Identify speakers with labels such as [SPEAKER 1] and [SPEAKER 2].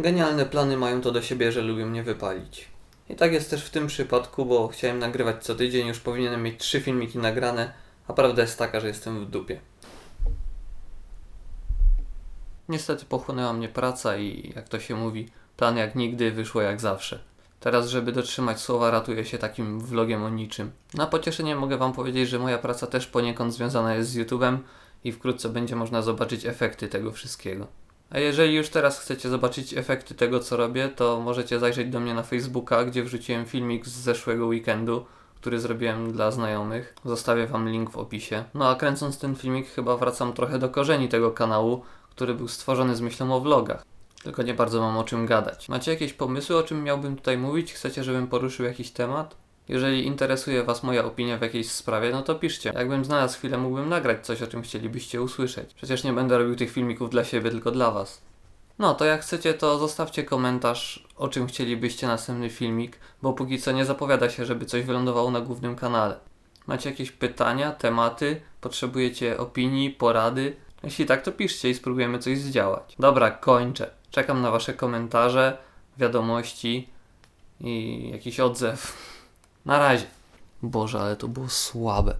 [SPEAKER 1] Genialne plany mają to do siebie, że lubią mnie wypalić. I tak jest też w tym przypadku, bo chciałem nagrywać co tydzień, już powinienem mieć trzy filmiki nagrane, a prawda jest taka, że jestem w dupie. Niestety pochłonęła mnie praca i, jak to się mówi, plan jak nigdy wyszło jak zawsze. Teraz, żeby dotrzymać słowa, ratuję się takim vlogiem o niczym. Na pocieszenie mogę Wam powiedzieć, że moja praca też poniekąd związana jest z YouTube'em i wkrótce będzie można zobaczyć efekty tego wszystkiego. A jeżeli już teraz chcecie zobaczyć efekty tego, co robię, to możecie zajrzeć do mnie na Facebooka, gdzie wrzuciłem filmik z zeszłego weekendu, który zrobiłem dla znajomych. Zostawię Wam link w opisie. No a kręcąc ten filmik, chyba wracam trochę do korzeni tego kanału, który był stworzony z myślą o vlogach. Tylko nie bardzo mam o czym gadać. Macie jakieś pomysły, o czym miałbym tutaj mówić? Chcecie, żebym poruszył jakiś temat? Jeżeli interesuje Was moja opinia w jakiejś sprawie, no to piszcie. Jakbym znalazł chwilę, mógłbym nagrać coś, o czym chcielibyście usłyszeć. Przecież nie będę robił tych filmików dla siebie, tylko dla Was. No, to jak chcecie, to zostawcie komentarz, o czym chcielibyście następny filmik, bo póki co nie zapowiada się, żeby coś wylądowało na głównym kanale. Macie jakieś pytania, tematy? Potrzebujecie opinii, porady? Jeśli tak, to piszcie i spróbujemy coś zdziałać. Dobra, kończę. Czekam na Wasze komentarze, wiadomości i jakiś odzew. Na razie. Boże, ale to było słabe.